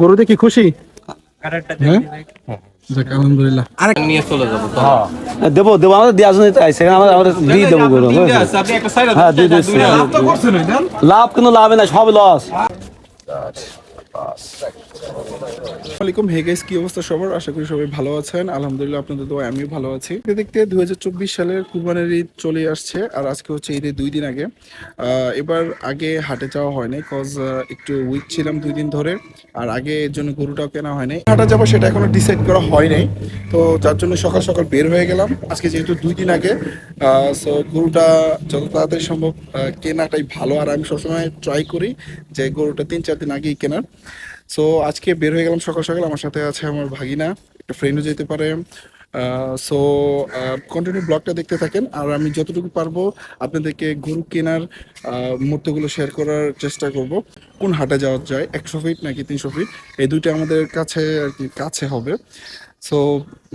গরু দেখি খুশি? হ্যাঁ? আলহামদুলিল্লাহ। নিয়ে চলে যাব হ্যাঁ, দেবো দেবো আমাদের দেওয়ার জন্যই তো আইসে আমাদের আমাদের দিয়ে দেবো গরু হ্যাঁ, দিয়ে দিচ্ছি। লাভ কিন্তু লাভ না সব লস আসসালামাইকুম হে গাইস কি অবস্থা সবার? আশা করি সবাই ভালো আছেন। আলহামদুলিল্লাহ, আপনাদের দোয়া আমিও ভালো আছি। দেখতে দুই সালের কুরবানির ঈদ চলে আসছে, আর আজকে হচ্ছে ঈদের দুই দিন আগে। এবার আগে হাটে যাওয়া হয়নি কজ একটু উইক ছিলাম দুই দিন ধরে, আর আগে এর জন্য গরুটাও কেনা হয়নি হাটে যাব সেটা এখনও ডিসাইড করা হয়নি তো যার জন্য সকাল সকাল বের হয়ে গেলাম। আজকে যেহেতু দুই দিন আগে সো গরুটা যত তাড়াতাড়ি সম্ভব কেনাটাই ভালো। আর আমি সবসময় ট্রাই করি যে গরুটা তিন চার দিন আগেই কেনার। সো আজকে বের হয়ে গেলাম সকাল সকাল। আমার সাথে আছে আমার ভাগিনা, একটা ফ্রেন্ডও যেতে পারে। সো কন্টিনিউ ব্লগটা দেখতে থাকেন। আর আমি যতটুকু পারব আপনাদেরকে গরু কেনার মুহূর্তগুলো শেয়ার করার চেষ্টা করব। কোন হাটে যাওয়া যায়, একশো ফিট নাকি তিনশো ফিট এই দুইটা আমাদের কাছে আর কি, কাছে হবে। সো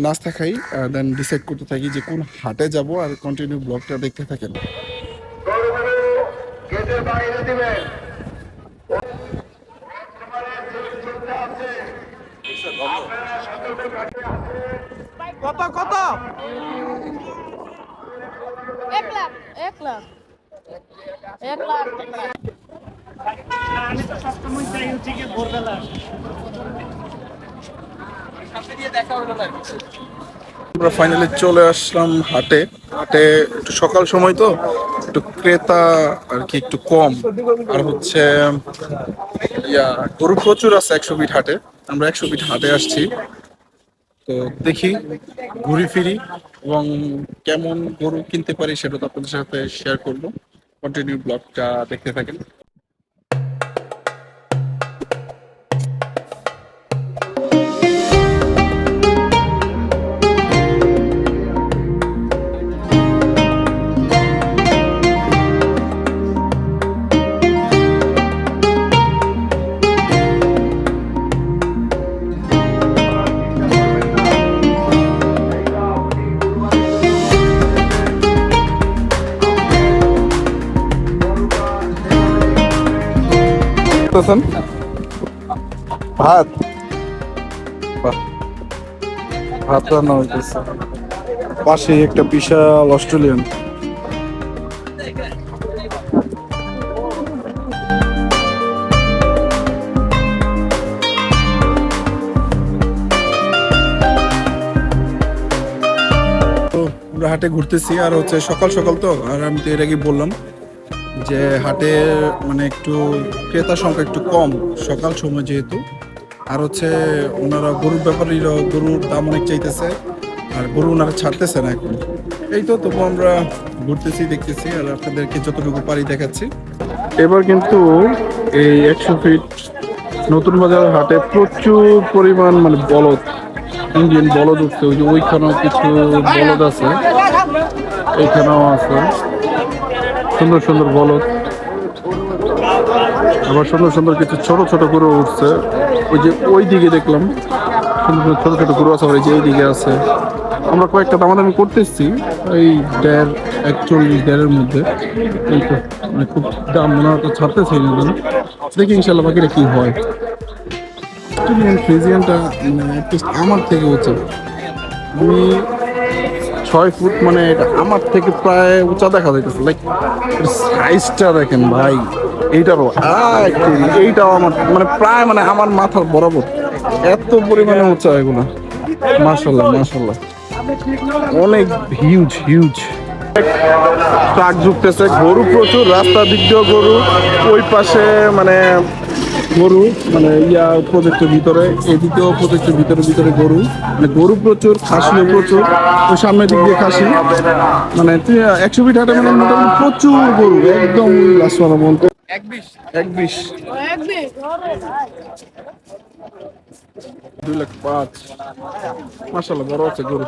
নাস্তা খাই দেন ডিসাইড করতে থাকি যে কোন হাটে যাব আর কন্টিনিউ ব্লগটা দেখতে থাকেন। এক লাখ এক লাখ এক লাখ এক লাখ। আমরা ফাইনালি চলে আসলাম হাটে। হাটে একটু সকাল সময় তো একটু ক্রেতা আর কি একটু কম। আর হচ্ছে ইয়া গরু প্রচুর আছে একশো ফিট হাটে। আমরা একশো ফিট হাটে আসছি। তো দেখি, ঘুরি ফিরি এবং কেমন গরু কিনতে পারি সেটা তো আপনাদের সাথে শেয়ার করব। কন্টিনিউ ব্লগটা দেখতে থাকেন। ভাত। বাহ। ভাত রান্না হইতেছে। পাশে একটা বিশাল অস্ট্রেলিয়ান। তো আমরা হাটে ঘুরতেছি আর হচ্ছে সকাল সকাল তো আর আমি তো এর আগে বললাম যে হাটে মানে একটু ক্রেতা সংখ্যা একটু কম সকাল সময় যেহেতু। আর হচ্ছে ওনারা গরুর ব্যাপারীরা গরুর দাম অনেক চাইতেছে আর গরু ওনারা ছাড়তেছে না এখন। এই তো তবু আমরা ঘুরতেছি, দেখতেছি আর আপনাদেরকে যতটুকু পারি দেখাচ্ছি। এবার কিন্তু এই একশো ফিট নতুন বাজার হাটে প্রচুর পরিমাণ মানে বলদ ইন্ডিয়ান বলদ উঠছে, ওই যে ওইখানেও কিছু বলদ আছে, এইখানেও আছে। সুন্দর সুন্দর বলদ। আবার সুন্দর সুন্দর কিছু ছোট ছোট গরু উঠছে। ওই যে ওই দিকে দেখলাম, সুন্দর সুন্দর ছোট ছোট গরু আছে, আবার যে এই দিকে আছে। আমরা কয়েকটা দামাদামি করতেছি, এই দেড় একচল্লিশ দেড়ের মধ্যে। মানে খুব দাম মনে হয় ছাড়তেছে না দেখি ইনশাল্লাহ বাকিটা কি হয়। ফ্রিজিয়ানটা মানে আমার থেকে উঁচু। আমি ছয় ফুট মানে এটা আমার থেকে প্রায় উঁচা দেখা যাইতেছে লাইক সাইজটা দেখেন ভাই, এইটারও এইটাও আমার মানে প্রায় মানে আমার মাথার বরাবর এত পরিমাণে উঁচা এগুলো। মাশাল্লাহ মাশাল্লাহ অনেক হিউজ হিউজ ট্রাক ঢুকতেছে গরু প্রচুর, রাস্তা দিক দিয়েও গরু, ওই পাশে মানে গরু মানে ইয়া প্রজেক্টের ভিতরে এদিকেও প্রজেক্টের ভিতরে ভিতরে গরু মানে গরু প্রচুর খাসিও প্রচুর ওই সামনের দিক দিয়ে খাসি মানে একশো ফিট হাটে মানে মোটামুটি প্রচুর গরু একদম লাসওয়ালা বলতে এক বিশ এক বিশ দুই লাখ পাঁচ মাসাল্লাহ বড় আছে গরু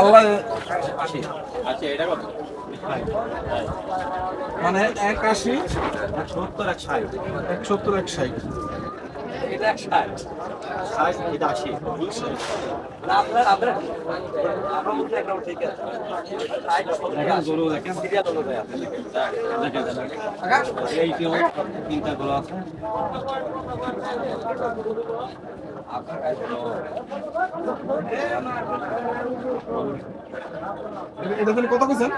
আল্লাহ মানে এক আশি সত্তর এক ষাট। এক সত্তর এক ষাট। এটা ষাট। ষাট এটা আশি। আপনার আপনার। আপনার মধ্যে একটা ঠিক আছে। দেখেন গরু দেখেন। সিরিয়াল অনুযায়ী আছে দেখেন দেখেন। এই তিনটা গরু আছে। এটা- তাহলে কত কেছেন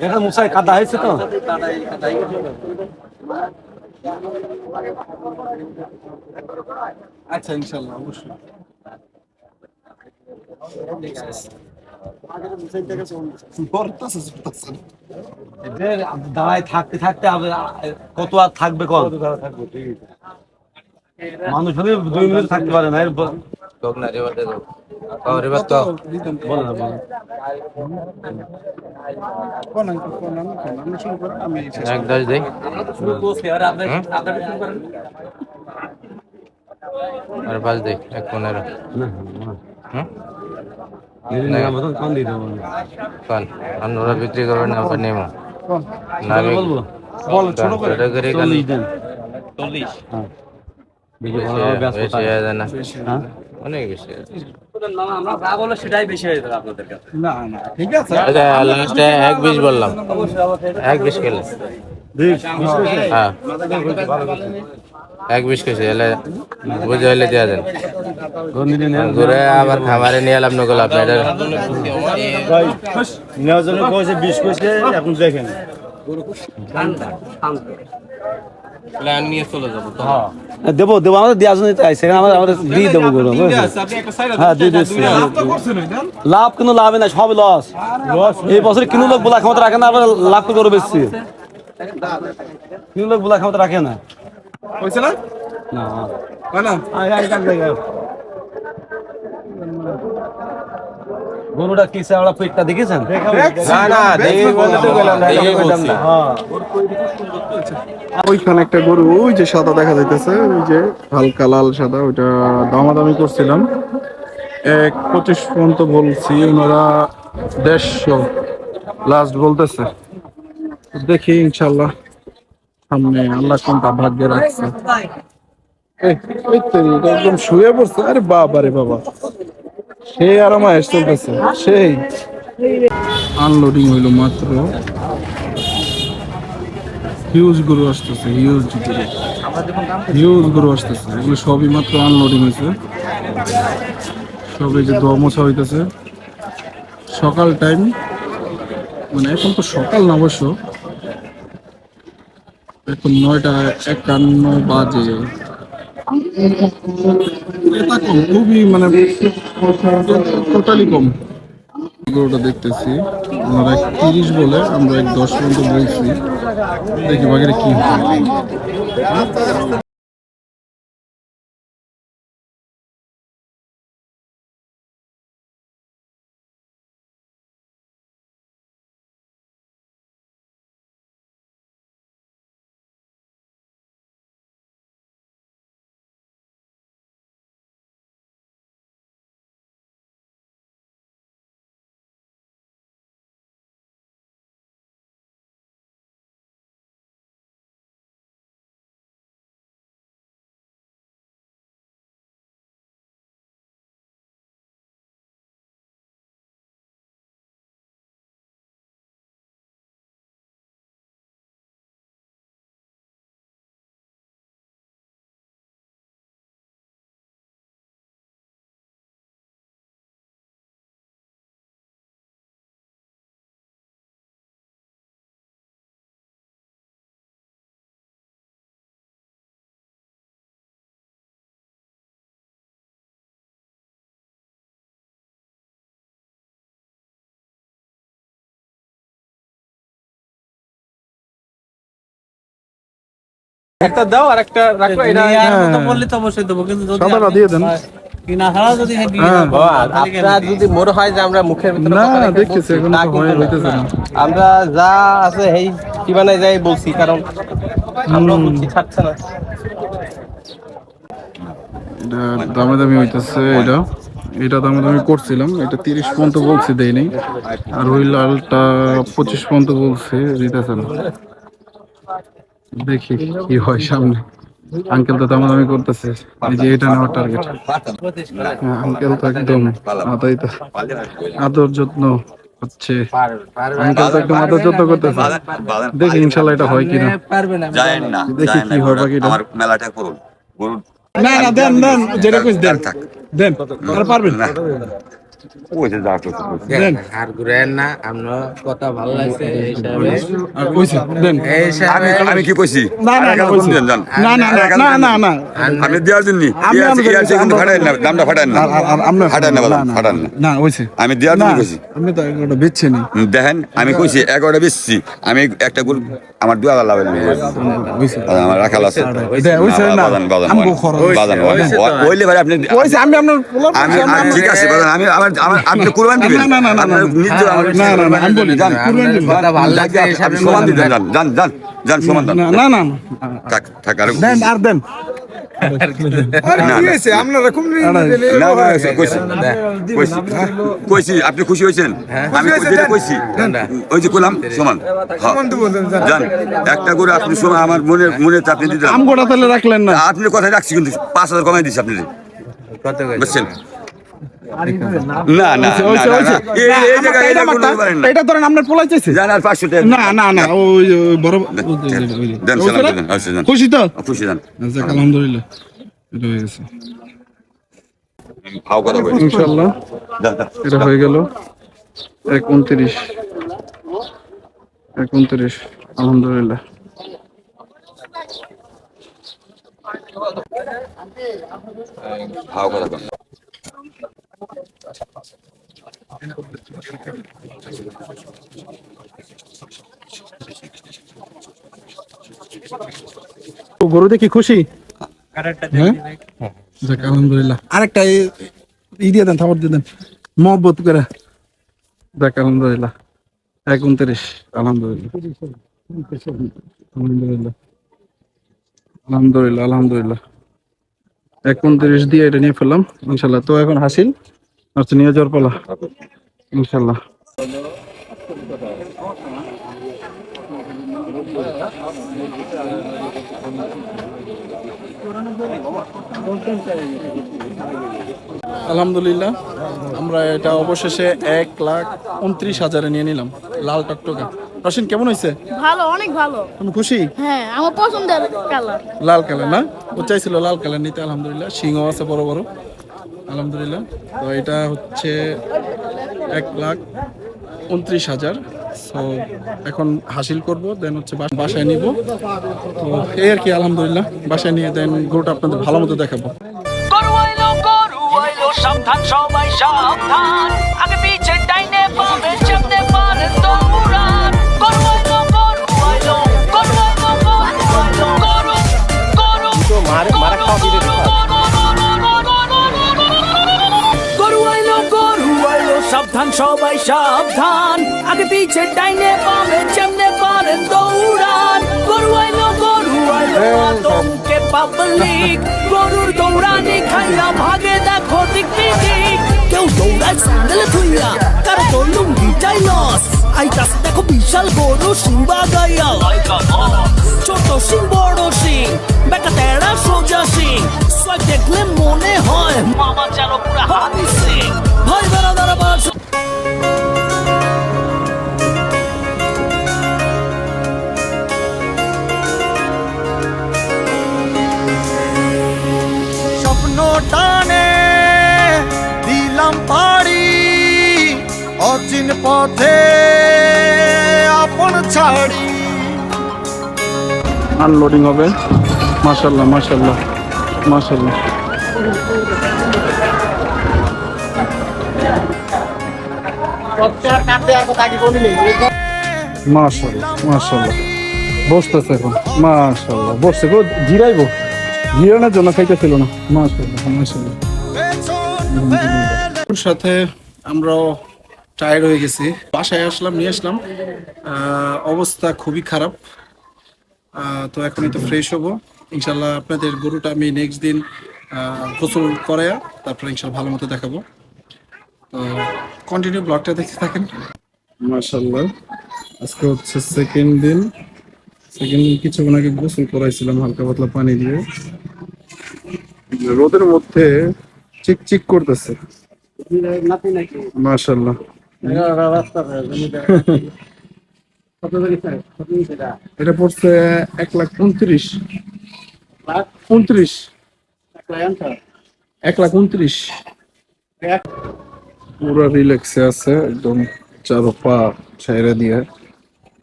এটা মুসাই কাদা হয়েছে তো আচ্ছা ইনশাল্লাহ অবশ্যই। দাঁড়ায় থাকতে থাকতে কত আর থাকবে কত মানুষ হলে দুই মিনিট থাকতে পারে না এর আর পাঁচ দেই এক পনেরো বিক্রি না না বলব বল, ছোট করে। চল্লিশ দেন চল্লিশ হ্যাঁ। হয়ে হ্যাঁ অনেক বেশি হয়ে হয়ে। আচ্ছা এক বিশ বললাম এক বিশ খেলে হ্যাঁ এক বিশ কেজি এলে বুঝে হলে দেন। ঘুরে আবার খামারে নিয়ে এলাম নকল নেওয়ার জন্য কয়েছে বিশ এখন দেখেন। নিয়ে চলে যাব দেবো দেবো আমাদের দেওয়ার জন্য তো আইসে আমাদের আমাদের দিয়ে দেবো গরু হ্যাঁ দিয়ে দিচ্ছি। লাভ কিন্তু লাভে না সব লস এই বছর কিনু লোক বলা ক্ষমতা রাখে না আবার লাভ তো করে বেশি কিনু লোক বলা ক্ষমতা রাখে না। হয়েছে না? না। হয় না? গরুটা কি পেটটা দেখেছেন? না না দেখে বলে গেলাম না। ওইখানে একটা গরু ওই যে সাদা দেখা যাইতেছে ওই যে হালকা লাল সাদা ওইটা দামাদামি করছিলাম। এক পঁচিশ পর্যন্ত বলছি ওনারা দেড়শো। লাস্ট বলতেছে। দেখি ইনশাল্লাহ। সামনে আল্লাহ কোনটা ভাগ্যে রাখছে? একদম শুয়ে পড়ছে। আরে বাবা রে বাবা। সেই আরামায় চলতেছে সেই। আনলোডিং হইল মাত্র। হিউজ গরু আসতেছে হিউজ গরু। হিউজ গরু আসতেছে। এগুলো সবই মাত্র আনলোডিং হয়েছে সব এই যে দোয়া মোছা হইতেছে। সকাল টাইম মানে এখন তো সকাল না অবশ্য। এখন নয়টা একান্ন বাজে। এটা কম খুবই মানে টোটালি কম। গরুটা দেখতেছি। ওনারা এক তিরিশ বলে আমরা এক দশ পর্যন্ত বলছি। দেখি বাকিটা কি একটা দাও আর একটা রাখো এটা হ্যাঁ। বললে তো অবশ্যই দেবো কিন্তু যদি সাদাটা দিয়ে দেন। হ্যাঁ আপনার যদি মনে হয় যে আমরা মুখের ভিতরে না, দেখতেছি, এখন তা তো কিন্তু হয়ে- না। হইতেছে না। আমরা যা আছে যাই বলছি কারণ আমরা বলছি ছাড়ছে না। দামে দামি হইতেছে এটা। এটা দামে দামি করছিলাম এটা তিরিশ পর্যন্ত বলছি দেয়নি আর ওই লালটা পঁচিশ পর্যন্ত বলছে দিতেছে না। দেখি কি হয় সামনে। আঙ্কেল তো দামাদামি করতেছে। এই যে এটা নেওয়ার টার্গেট আঙ্কেল তো একদম আদাই তো আদর যত্ন হচ্ছে। আঙ্কেল তো একদম আদর যত্ন করতেছে। দেখি ইনশাল্লাহ এটা হয় কিনা। দেখি কি না হয়। বাকিটা। আমার মেলাটা করুন। না না দেন দেন যেটা কইস দেন। দেন আর পারবেন না। ওই যে যা করতে আর ঘুরেন না আমরা কথা ভালো লাগছে এই হিসাবে। আর কইছে দেন। এই হিসাবে আমি আমি কি কইছি? না না না কইছে। জান জান না না না না না না। দেওয়ার জন্য আমি ইয়ার আমি ইয়ার কিন্তু ফাটাই না দামটা ফাটাই না। আর- আর- আর আমরা ফাটান না বাদাম, না না। হইছে আমি দেওয়ার জন্য কইছি। আপনি তো এগুলো বেচছেন দেখেন আমি কইছি এগারোটা বেচছি। আমি একটা গরু আমার দু হাজার লাভের নিয়ে আমার রাখাল আছে। দে, হইছে না বাদান বাদান আমগো খরচ। বাদান ওইলে ভাই আপনি আমি আপনার আমি ঠিক আছে আমি আমার আমার আপনি কুরবান দিবেন। না, না, না, না, না। না, না, না, আমি বলি, যান। কুরবান দিবেন। ভালো লাগছে আপনি সমান দিতে যান যান যান যান সমান যান না না না না। থাক থাক আর দেন আর দেন। না, না। না, না, কইছি। কইছি। কইছি। আপনি খুশি হয়েছেন? আমি কইছি ওই যে কইলাম সমান। হ্যাঁ। যান। একটা করে আপনি সমান আমার মনে মনে আপনি দিতে রাখলেন না। আপনি কথা রাখছি কিন্তু পাঁচ হাজার কমাই দিচ্ছি আপনি বুঝছেন? না না এটা ধরেন আপনার পোলাই চাইছে না না না ওই বড় খুশি তো? খুশি যান। আলহামদুলিল্লাহ এটা হয়ে গেছে। ভাও কথা বলি ইনশাল্লাহ যান যান। এটা হয়ে গেল। এক উনত্রিশ এক উনত্রিশ আলহামদুলিল্লাহ। ভাও কথা বলি ও গরু দেখি খুশি? হ্যাঁ? যাক আলহামদুলিল্লাহ। আরেকটা ই দিয়ে দেন থাপড় দিয়ে দেন। মহব্বত করে। যাক আলহামদুলিল্লাহ। এক উনত্রিশ আলহামদুলিল্লাহ আলহামদুলিল্লাহ। আলহামদুলিল্লাহ আলহামদুলিল্লাহ। এক উনত্রিশ দিয়ে এটা নিয়ে ফেললাম। ইনশাল্লাহ তো এখন হাসিল। আচ্ছা নিয়ে যাওয়ার পালা। ইনশাল্লাহ আলহামদুলিল্লাহ। আমরা এটা অবশেষে এক লাখ উনত্রিশ হাজারে নিয়ে নিলাম। লাল টকটকা। রশিন কেমন হয়েছে? ভালো অনেক ভালো। তুমি খুশি? হ্যাঁ আমার পছন্দের কালার লাল কালার না? ও চাইছিল লাল কালার নিতে আলহামদুলিল্লাহ। সিংহ আছে বড় বড়। আলহামদুলিল্লাহ। তো এটা হচ্ছে এক লাখ উনত্রিশ হাজার। সো এখন হাসিল করব দেন হচ্ছে বাসায় নিব। তো এই আর কি আলহামদুলিল্লাহ। বাসায় নিয়ে দেন গরুটা আপনাদের ভালো মতো দেখাবো। সাবধান সবাই সাবধান। আগে পিছে ডাইনে বামে সামনে পারে দৌড়ান দিয়ে দিতে গরু আইলো গরু আইলো সাবধান সবাই সাবধান। আগে পিছে ডাইনে বামে সামনে পারে দৌড়ান গরু আইলো গরু আইলো আতঙ্কে পাবলিক গরুর দৌড়ানি খাইয়া ভাগে দেখো দিক দিক কেউ দৌড়ায় স্যান্ডেলে থুইয়া, কারও তো লুঙ্গি লস আইতাস দেখো বিশাল গরু সিংবা গাইয়া ছোট সিং বড় সিং বেটা তেড়া সোজা সিং। সোয়াগ দেখলে মনে হয় মামা চালো পুরা হানি সিং। ভাই বেড়া বাস স্বপ্ন টানে দিলাম পাড়ি, অচিন পথে আপন ছাড়ি। আনলোডিং হবে। মাশাল্লাহ মাশাল্লাহ মাশাল্লাহ গো জিরানোর জন্য না। সাথে আমরাও টায়ার্ড হয়ে গেছি। বাসায় আসলাম, নিয়ে আসলাম। অবস্থা খুবই খারাপ। তো এখন তো ফ্রেশ হব। ইনশাল্লাহ আপনাদের গরুটা আমি নেক্সট দিন আহ, গোসল করে তারপরে ইনশাল্লাহ ভালো মতো দেখাবো। তো কন্টিনিউ ব্লগটা দেখতে থাকেন। মাশাল্লাহ আজকে হচ্ছে সেকেন্ড দিন। সেকেন্ড দিন কিছুক্ষণ আগে গোসল করাইছিলাম হালকা পাতলা পানি দিয়ে। রোদের মধ্যে চিক চিক করতেছে। মাশাল্লাহ এটা পড়ছে এক লাখ উনত্রিশ। উনত্রিশ। এক লাখ উনত্রিশ। পুরো রিল্যাক্সে আছে একদম চারো পা ছাইরা দিয়ে।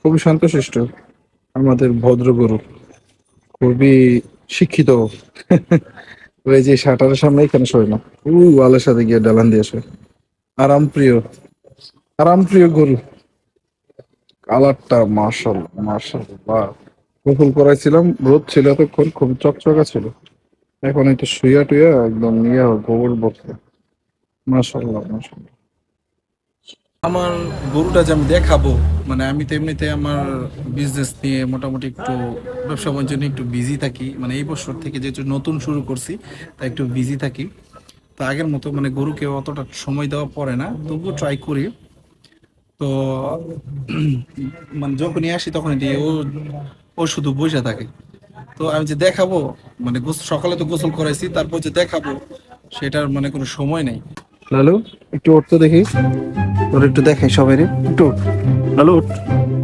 খুবই শান্তশিষ্ট আমাদের ভদ্র গরু। খুবই শিক্ষিত। ওই যে শাটারের সামনে এখানে শোয় না। উ ওয়ালের সাথে গিয়ে ডালান দিয়ে শোয়। আরাম প্রিয় আরাম প্রিয় গরু। কালারটা মার্শাল মার্শাল বা গোসল করাইছিলাম, রোদ ছিল এতক্ষণ, খুব চকচকা ছিল। এখন একটু শুয়া টুয়া একদম নিয়ে গোবর বসে মার্শাল্লাহ মার্শাল্লাহ আমার গরুটা যে আমি দেখাবো মানে আমি তো এমনিতে আমার বিজনেস নিয়ে মোটামুটি একটু ব্যবসা বাণিজ্য নিয়ে একটু বিজি থাকি। মানে এই বছর থেকে যেহেতু নতুন শুরু করছি, তাই একটু বিজি থাকি। তো আগের মতো মানে গরুকে অতটা সময় দেওয়া পড়ে না, তবুও ট্রাই করি। তো মানে যখনই আসি তখনই দিই। ও ও শুধু বসে থাকে। তো আমি যে দেখাবো মানে গোস- সকালে তো গোসল করাইছি তারপর যে দেখাবো সেটার মানে কোনো সময় নেই। লালু একটু উঠতো দেখি। তোর একটু দেখাই সবাই রে একটু উঠ। লালু উঠ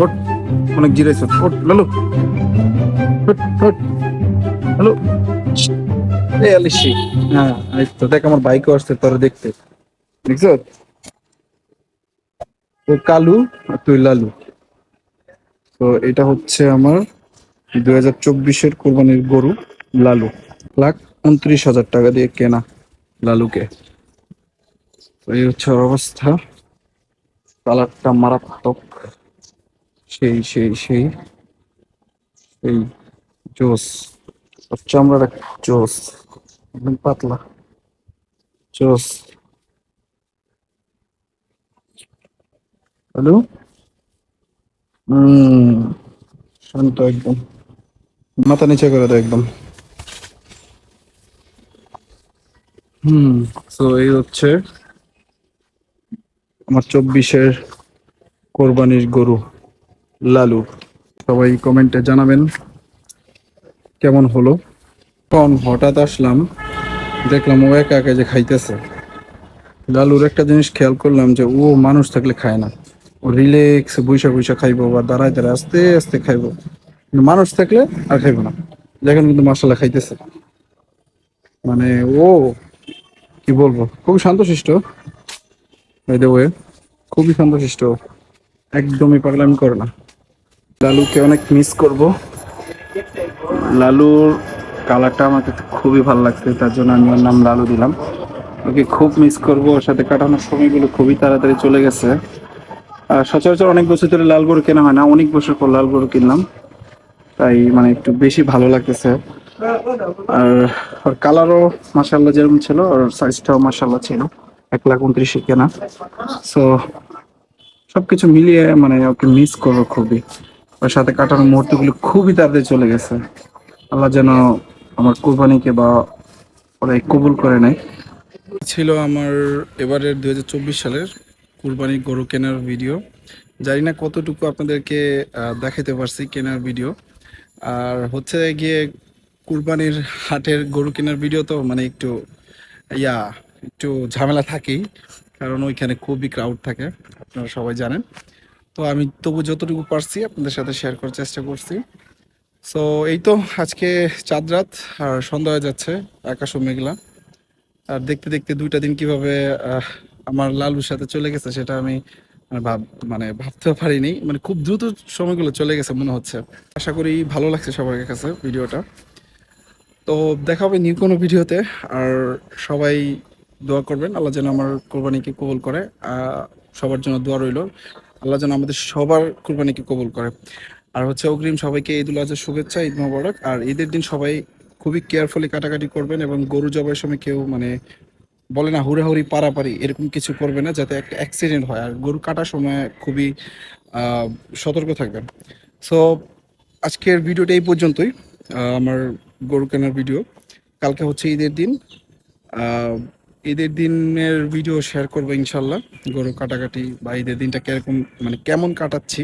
উঠ অনেক জিরাইছ উঠ লালু। উঠ, উঠ। লালু। এই আলিশি। হ্যাঁ এই তো দেখ আমার বাইকও আসছে তোর দেখতে। দেখছ? ও কালু আর তুই লালু। তো এটা হচ্ছে আমার দুই হাজার চব্বিশের কোরবানির গরু লালু। লাখ উনত্রিশ হাজার টাকা দিয়ে কেনা লালুকে। এই হচ্ছে অবস্থা। কালারটা মারাত্মক। সেই সেই সেই। সেই জোস। ওর চামড়াটা জোস। একদম পাতলা। জোস। হ্যালো হম শান্ত একদম। মাথা নিচে করে দাও একদম। হুম তো এই হচ্ছে আমার চব্বিশের কোরবানির গরু, লালু। সবাই কমেন্টে জানাবেন কেমন হলো। তখন হঠাৎ আসলাম, দেখলাম ও একা একা যে খাইতেছে। লালুর একটা জিনিস খেয়াল করলাম যে ও মানুষ থাকলে খায় না। ও রিল্যাক্স বৈশা বৈশা খাইবো বা দাঁড়ায় দাঁড়ায় আস্তে আস্তে খাইবো। কিন্তু মানুষ থাকলে আর খাইবো না। দেখেন কিন্তু মশলা খাইতেছে। মানে ও, কি বলব? খুবই শান্তশিষ্ট খুবই শান্তশিষ্ট। একদমই পাগলামি করে না। লালুকে অনেক মিস করব। লালুর কালারটা আমাকে খুবই ভালো লাগছে, তার জন্য আমি ওর নাম লালু দিলাম। ওকে খুব মিস করব, ওর সাথে কাটানোর সময়গুলো খুবই তাড়াতাড়ি চলে গেছে। আর সচরাচর অনেক বছর ধরে লাল গরু কেনা হয় না, অনেক বছর পর লাল গরু কিনলাম। তাই মানে একটু বেশি ভালো লাগতেছে। আর ওর কালারও মাসাল্লাহ যেরকম ছিল আর সাইজটাও মাসাল্লাহ ছিল, এক লাখ উনত্রিশে কেনা। সো সবকিছু মিলিয়ে মানে ওকে মিস করব খুবই। ওর সাথে কাটানোর মুহূর্তগুলো খুবই তাড়াতাড়ি চলে গেছে। আল্লাহ যেন আমার কোরবানিকে বা ওরা কবুল করে নেয়। ছিল আমার এবারের দুই হাজার চব্বিশ সালের কুরবানি গরু কেনার ভিডিও। জানি না কতটুকু আপনাদেরকে দেখাতে পারছি কেনার ভিডিও। আর হচ্ছে গিয়ে কুরবানির হাটের গরু কেনার ভিডিও তো মানে একটু, ইয়া, একটু ঝামেলা থাকেই, কারণ ওইখানে খুবই ক্রাউড থাকে, আপনারা সবাই জানেন। তো আমি তবু যতটুকু পারছি আপনাদের সাথে শেয়ার করার চেষ্টা করছি। সো এই তো আজকে চাঁদ রাত, আর সন্ধ্যা হয়ে যাচ্ছে আকাশও মেঘলা। আর দেখতে দেখতে দুইটা দিন কীভাবে আমার লালুর সাথে চলে গেছে, সেটা আমি ভাব মানে ভাবতে পারিনি। মানে খুব দ্রুত সময়গুলো চলে গেছে মনে হচ্ছে। আশা করি ভালো লাগছে সবার কাছে ভিডিওটা। তো দেখা হবে নিউ কোনো ভিডিওতে। আর সবাই দোয়া করবেন, আল্লাহ যেন আমার কোরবানিকে কবুল করে। সবার জন্য দোয়া রইল। আল্লাহ যেন আমাদের সবার কোরবানিকে কবুল করে। আর হচ্ছে অগ্রিম সবাইকে ঈদ উল আজহার শুভেচ্ছা, ঈদ মোবারক। আর ঈদের দিন সবাই খুবই কেয়ারফুলি কাটাকাটি করবেন এবং গরু জবাইয়ের সময় কেউ মানে বলে না হুড়াহুড়ি, পারাপারি এরকম কিছু করবে না যাতে একটা অ্যাক্সিডেন্ট হয়। আর গরু কাটার সময় খুবই সতর্ক থাকবেন। সো আজকের ভিডিওটা এই পর্যন্তই। আমার গরু কেনার ভিডিও। কালকে হচ্ছে ঈদের দিন। ঈদের দিনের ভিডিও শেয়ার করব ইনশাল্লাহ গরু কাটাকাটি বা ঈদের দিনটা কীরকম মানে কেমন কাটাচ্ছি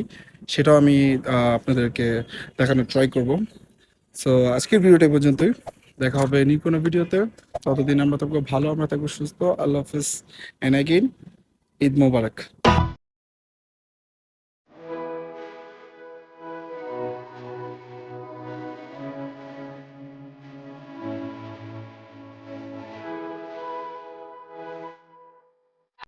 সেটাও আমি আপনাদেরকে দেখানোর ট্রাই করব। সো আজকের ভিডিওটা পর্যন্তই। দেখা হবে নি কোনো ভিডিওতে। ততদিন আমরা থাকব ভালো, আমরা থাকব সুস্থ। আল্লাহ হাফিজ। And again Eid Mobarak.